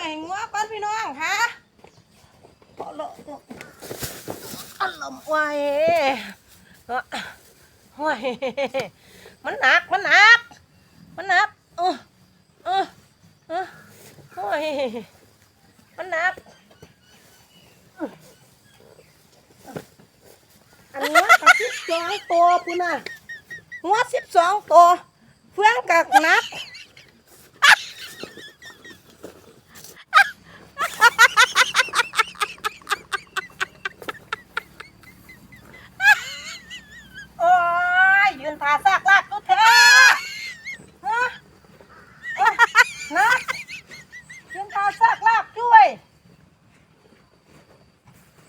มาให้งัวก่อนพี่น้องค่ะพอละอารมณ์ไว้เนาะโอ้ยมันหนัก มันหนัก มันหนักเออเออเออโอ้ยมันหนัก อันนี้สิบสองตัวปุ่นน่ะหัวสิบสองตัวเฟื่องกับนัก โอ้ยยืนทาซากลากตัวเธอฮะเอ้ยนะยืนทาซากลากช่วย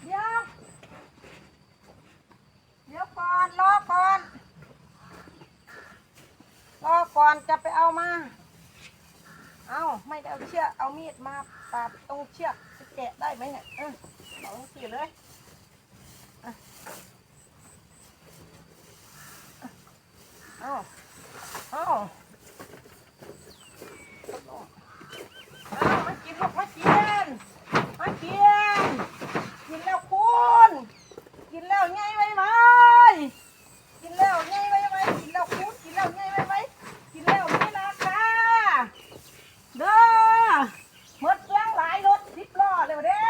เดี๋ยว เดี๋ยว ก่อนรอก่อนรอก่อนจะไปเอามา เอาไม่ได้เอาเชือกเอามีดมาปาดตรงเชือกจะแกะได้ไหมเนี่ยเออเอาสิเลยเอาเอาเอามากินลูกมากินมากินกินแล้วคุณกินแล้วไงไว้ไว้กินแล้วไงไว้ไว้กินแล้วคุณกินแล้วไงไว้ไว้กินแล้วนี่ราคา เด้อหมดแรงหลายรถสิบล้อเลยว่ะเด้อ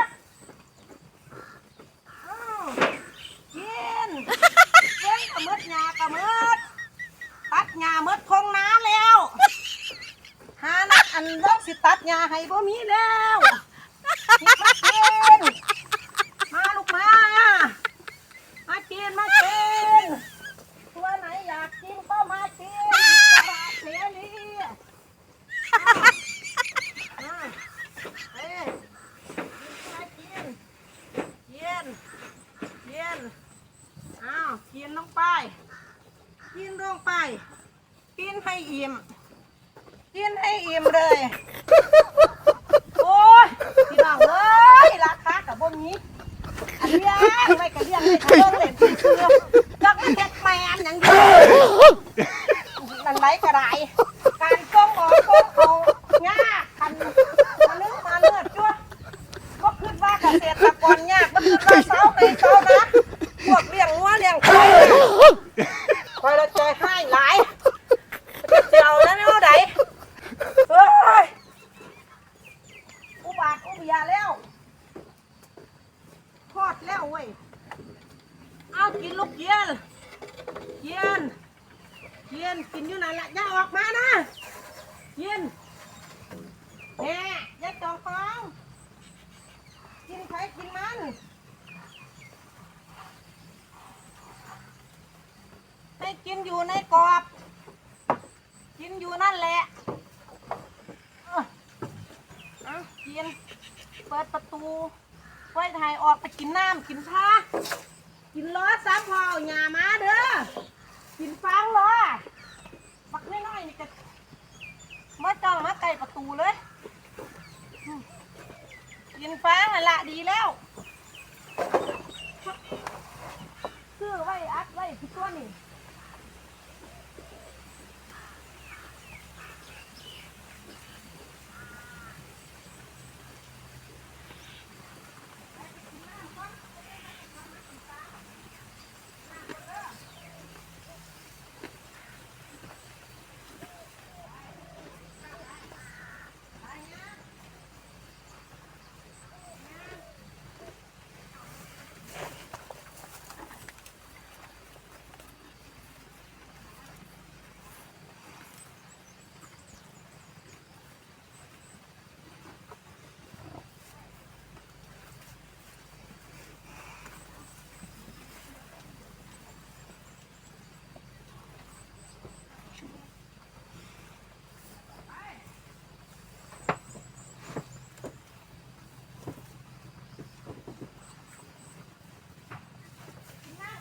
อ้าวกินเลี้ยงกับมดหญ้ากับมดตัดหญ้ามดคงน้าแล้วหานักอันเลิกสิ ตัดหญ้าให้บ่มีแล้วมากินมาลูกมา มากินมากินตัวไหนอยากกินก็มากินอิสระเสรีอะเอ้ยกินกินกินอ้าวกินลงไป กินลงไป กินให้อิ่ม กินให้อิ่มเลย โอ้ยพี่น้องเอ้ยราคากับบ่มีอันเลี้ยงไม่กระเลี้ยงไม่กระเลี้ยงเล่นเชื่อจักไม่เฮ็ดแมนอย่างเดียวนั่นไรก็ได้การก้มออกก้มเขายากคันมาเนื้อมาเลือดจ้วก็คิดว่าเกษตรกรยากก็คิดว่าเสาในเสานะพวกเลี้ยงวัวเลี้ยงควายคอยเราใจให้หลายเจียวแล้วเนาะไดเฮ้ย อุบาทอุบยาแล้วทอดแล้วเว้ย เอากินลูกเย็นเย็นเย็นกินอยู่นั่นแหละอย่าออกมานะเย็น แน่ย่าจองฟองกินใครกินมันให้กินอยู่ในกรอบ กินอยู่นั่นแหละเอ้ากิน เปิดประตูไว้ถ่ายออกไปกินน้ำกินชากินล้อสามพออาหยามาเด้อ กินฟางล้อบักน้อยๆนี่ก็มาจ้องมาไกลประตูเลย กินฟางนั่นละดีแล้วซื้อไว้อัดไว้ทุกตัวนี่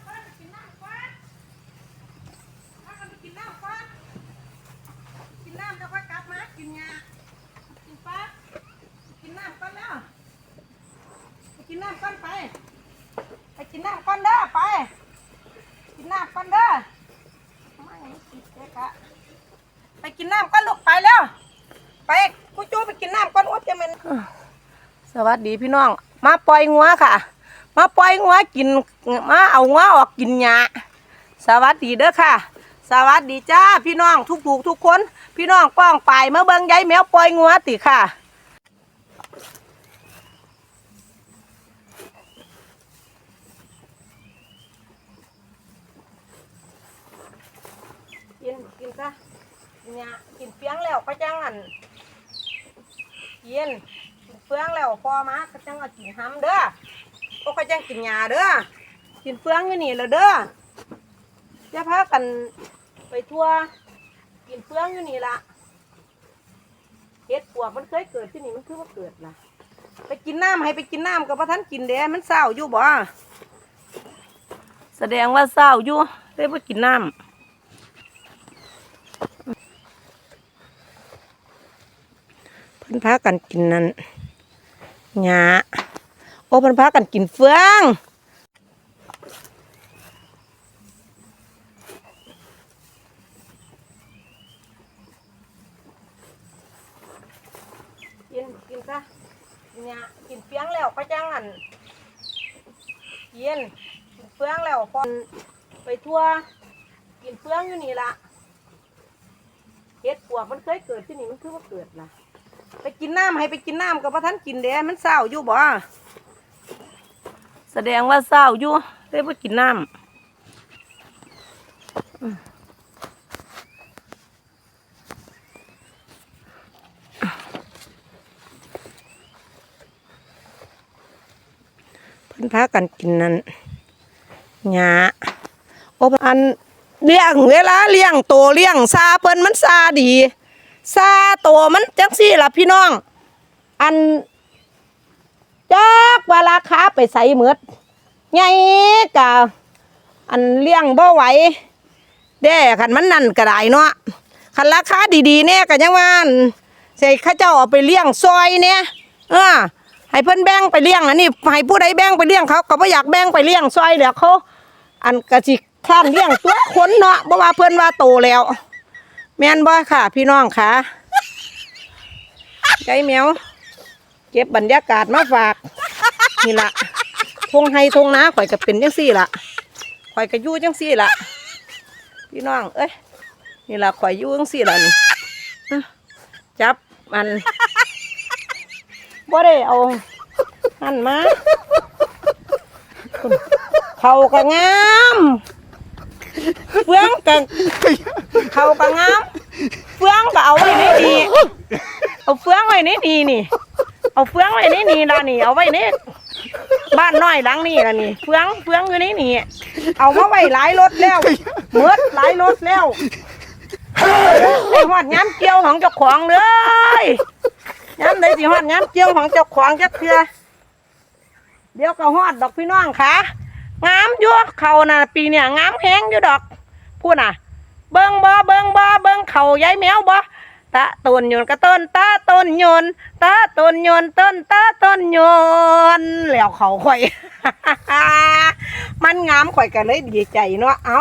ำก่อนกินน้ำก่อนถ้ากันไปกินน้ำก่อนกินน้ำแล้วค่อยกลับมา กินยากินปลากินน้ำก่อนแล้วไปกินน้ำก่อนไป ไปกินน้ำก่อนเด้อไป กินน้ำก่อนเด้อไม่ติดเด็ กอะไปกินน้ำก่อนลูกไปแล้ว ไปคุผู้โจ้ไปกินน้ำก่อนว่าจะมันสวัสดีพี่น้อง มาปล่อยงัวค่ะ มาปล่อยงัวกินมาเอางัวออกกินหญ้าสวัสดีเด้อค่ะ สวัสดีจ้าพี่น้องทุกผูกทุกคน พี่น้องป้องไปเมื่อเบิ่งยายแมวปล่อยงัวติค่ะกินกินซะ เนี่ยกินเฟี้ยงแล้วก็จังอันกินกินเฟืองแล้วพอมาก็จังเอากินห้ำเด้อโอ้ก็จังกินหญ้าเด้อกินเฟืองอยู่นี่แล้วเด้อจะพากันไปทั่ว กินเฟืองอยู่นี่ละเห็ดปวกมันเคยเกิดที่นี่มันคือว่าเกิดล่ะ ไปกินน้ำให้ไปกินน้ำกับพระท่านกินเด้มันเศร้าอยู่บ่แสดงว่าเศร้าอยู่เลยไปกินน้ำ พากันกินนั่นหญ้าโอ้เพิ่นพากันกินเฟืองกินกินซะหญ้ากินเฟียงแล้วก็จังอันกินกินเฟืองแล้วพอไปทั่ว กินเฟืองอยู่นี่ละเห็ดปวกมันเคยเกิดที่นี่มันคือว่าเกิดล่ะ ไปกินน้ำให้ไปกินน้ำกับพระท่านกินเด้มันเศร้าอยู่บ่แสดงว่าเศร้าอยู่เลยไปกินน้ำอืมเพิ่นพากันกินนั่นหญ้าโอ้อันเลี้ยงเวลาเลี้ยงโตเลี้ยงซาเพิ่นมันซาดี ซาโตมันจังสี่ล่ะพี่น้อง อันจักว่าราคาไปใส่เหมือดไงกะอันเลี้ยงบ่ไหวเด้คันมันนั่นก็ได้เนาะคันราคาดีๆเนี่ยก็ยังว่านใส่ข้าเจ้าเอาไปเลี้ยงซอยเนี่ยเออให้เพิ่นแบ่งไปเลี้ยงอันนี้ให้ผู้ใดแบ่งไปเลี้ยงเขาก็บ่อยากแบ่งไปเลี้ยงซอยแล้วเขาอันกะสิข้านเลี้ยงตัวคนเนาะบ่ว่าเพิ่นว่าโตแล้ว แม่นบ่ค่ะ พี่น้องค่ะไก่แมวเก็บบรรยากาศมาฝาก นี่ละทงไฮทงนาข่อยก็เป็นจังซี่ละข่อยก็ยู่จังซี่ละพี่น้อง เอ้ยนี่ละข่อยยู่จังซี่ละนี่จับมันบ่ได้เอาหันมาเขาก็งาม เฟืองกันเขาก็งาม เฟืองก็เอาไว้ในนี่เอาเฟืองไว้ในนี่นี่ เอาเฟืองไว้ในนี่ละนี่ เอาไว้ในบ้านน้อยหลังนี่ละนี่ เฟืองเฟืองอยู่ในนี่ เอามาไว้หลายรถแล้วเมืดหลายรถแล้วไอ้หอดย้ำเกี่ยวของเจ้าของเลยย้ำเลยสิหอดย้ำเกี่ยวของเจ้าของจักเทือเดี๋ยวก็หอดดอกพี่น้องค่ะ งามอยู่เขาน่ะปีเนี่ยงามแห้งอยู่ดอกพูดน่ะ เบิ้งบ่เบิ้งบ่เบิ้งเขายายแมวบ่ตะต้นโยนกระต้นตาต้นโยนตาต้นโยนต้นตาต้นโยนแล้วเขาข่อย มันงามข่อยกันเลยดีใจเนาะเอา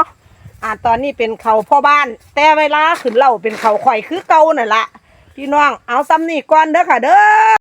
อ่าตอนนี้เป็นเขาพ่อบ้าน แต่เวลาขึ้นเล่าเป็นเขาข่อยคือเก่านั่นละพี่น้องเอาซ้ำนี่ก่อนเด้อค่ะเด้อ